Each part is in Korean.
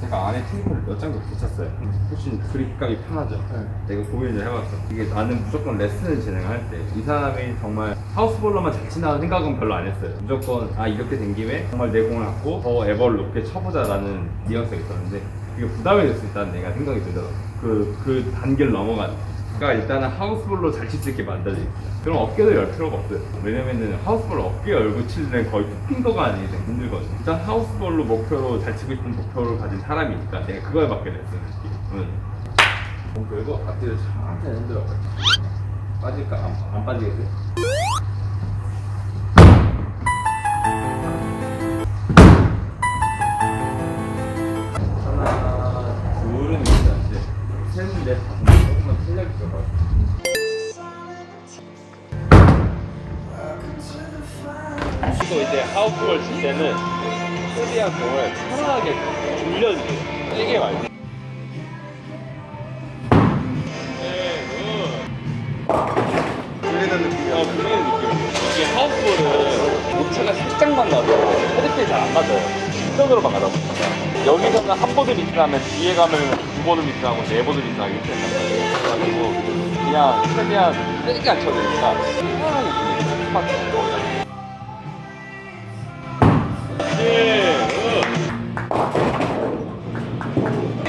제가 안에 테이프를 몇 장도 붙였어요. 훨씬 그립감이 편하죠. 내가 고민을 해봤어. 이게 나는 무조건 레슨을 진행할 때 이 사람이 정말 하우스볼러만 잘 친다는 생각은 별로 안 했어요. 무조건 아 이렇게 된 김에 정말 내 공을 갖고 더 에버를 높게 쳐보자라는 뉘앙스가 있었는데 그게 부담이 될 수 있다는 내가 생각이 들더라고. 그, 그 단계를 넘어가는. 그러니까 일단은 하우스볼로 잘 칠 수 있게 만들어져 있어요. 그럼 어깨도 열 필요가 없어요. 왜냐면은 하우스볼 어깨 열고 치는 거의 투핑거가 아니기 때문에 힘들거든요. 일단 하우스볼로 목표로 잘 치고 싶은 목표를 가진 사람이니까 내가 그걸 받게 됐어요. 응. 공 들고 앞뒤를 천천히 흔들어. 빠질까? 안, 안 빠지겠어요? 또 이제 하우스볼 칠 때는 최대한 공을 편하게 돌려주세요. 세게 말고. 네, 들리는 느낌이 어, 느낌. 이게 하우스볼은 오차가 살짝만 나도 헤드필이 잘 안 맞아요. 직선으로만 가다 보니까. 여기서는 한 보드 미스하면 뒤에 가면 두 보드 미스하고 네 이렇게 된단 말이에요. 그래가지고 그냥 최대한 세게 안 쳐도 되니까 편하게 돌리는 스파트.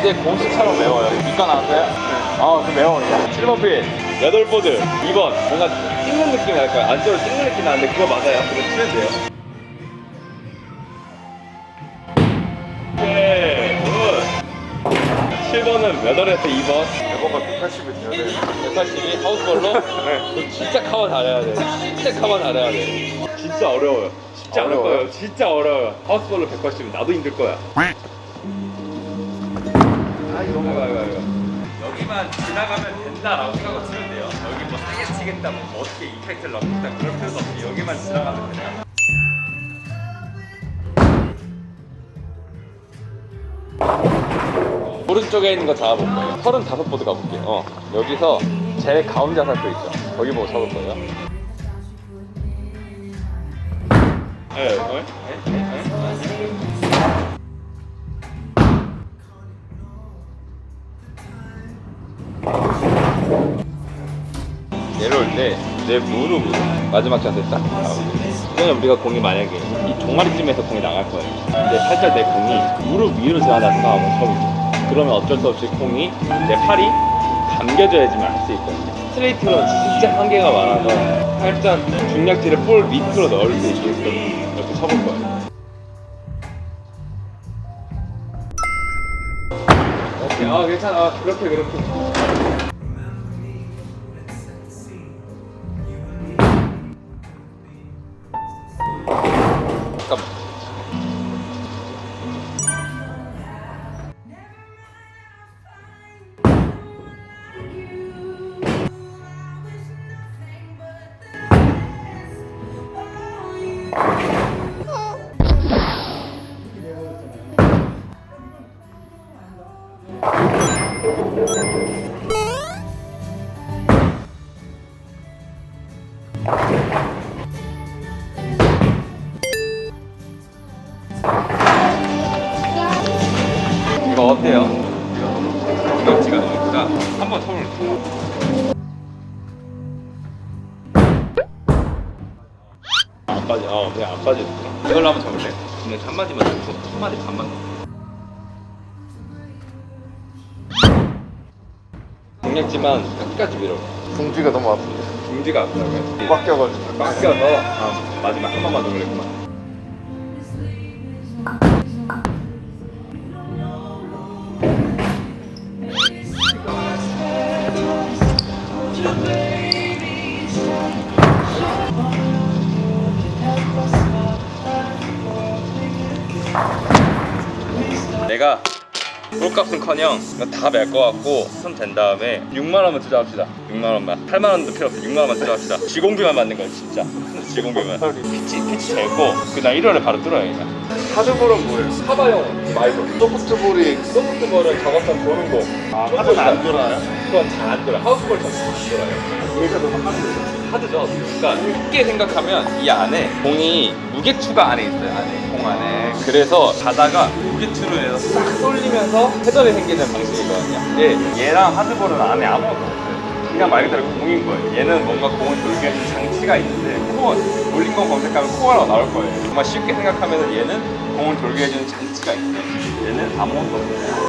이제 공식처럼 외워요. 이과 나왔어요? 네. 아, 좀 외워. 7번 핀, 8보드, 2번. 뭔가 찍는 느낌이 날까요? 안쪽으로 찍는 느낌이 나는데 그거 맞아요. 그거 치면 돼요. 오케이, 굿. 7번은 몇 월에서 2번? 에버가 180이 돼야 돼 182 하우스볼로? 네. 그럼 진짜 커버 잘해야 돼. 진짜 커버 잘해야 돼. 진짜 어려워요. 쉽지 않을 어려워요? 거예요. 진짜 어려워요. 하우스볼로 180이면 나도 힘들 거야. 아 이거 이거 여기만 지나가면 된다라고 생각하고 치면 돼요 여기 뭐 세게 치겠다 뭐 어떻게 이펙트를 넣겠다 그럴 필요도 없이 여기만 지나가면 돼요 오른쪽에 있는 거 잡아볼 거예요 35보드 가볼게요 어 여기서 제일 가운데 살표 있죠 거기 보고 잡을 거예요 네, 어? 네? 네? 네? 내려올 때 내 무릎으로 마지막 자세 딱 나오고. 이거는 우리가 공이 만약에 이 종아리쯤에서 공이 나갈 거예요. 근데 살짝 내 공이 무릎 위로 지나다 생각하고 쳐보죠. 그러면 어쩔 수 없이 공이 내 팔이 감겨져야지만 할 수 있거든요. 스트레이트는 진짜 한계가 많아서 살짝 중력지를 볼 밑으로 넣을 수 있게끔 이렇게 쳐볼 거예요. 오케이. 아 괜찮아 아, 그렇게 그렇게 이거 어때요? 중력지가 너니까 한번 쳐볼게요. 안 빠져. 어, 그냥 안 빠지는 거. 이걸로 한번 쳐볼래? 근데 한 마디만 넣고 한 마디 반만 넣고. 중력지만 끝까지 밀어. 중지가 너무 아픈데 중지가 아프다고요? 꽉 껴가지고 꽉 껴서 아, 마지막 한 번만 더 그랬구만. 내가 꼴값은커녕 이거 다멜 것 같고 손댄 다음에 6만 원만 투자합시다. 6만 원만. 8만 원도 필요 없어. 6만 원만 투자합시다. 지공비만 맞는 거야 진짜. 지공비만. 피치 피치 재고 그다음 일요일에 바로 뚫어요 그냥 하드볼은 뭐예요? 카바형 말고 소프트볼이 소프트볼은 저것처럼 도는 거. 아, 하드는 안 돌아요? 그건 잘 안 돌아요. 하우스볼처럼 잘안 돌아요. 그러니까 너무 하드죠. 하드죠. 그러니까 쉽게 생각하면 이 안에 공이 무게추가 안에 있어요. 안에 공 안에. 그래서 가다가 무게추를 내서 싹 쏠리면서 회전이 생기는 방식이거든요. 예, 얘랑 하드볼은 안에 아무것도 없어요. 그냥 말 그대로 공인 거예요. 얘는 뭔가 공을 돌게 해주는 장치가 있는데 코어 올린 거 검색하면 코어라고 나올 거예요. 정말 쉽게 생각하면 얘는 공을 돌게 해주는 장치가 있는데 얘는 아무것도 없어요.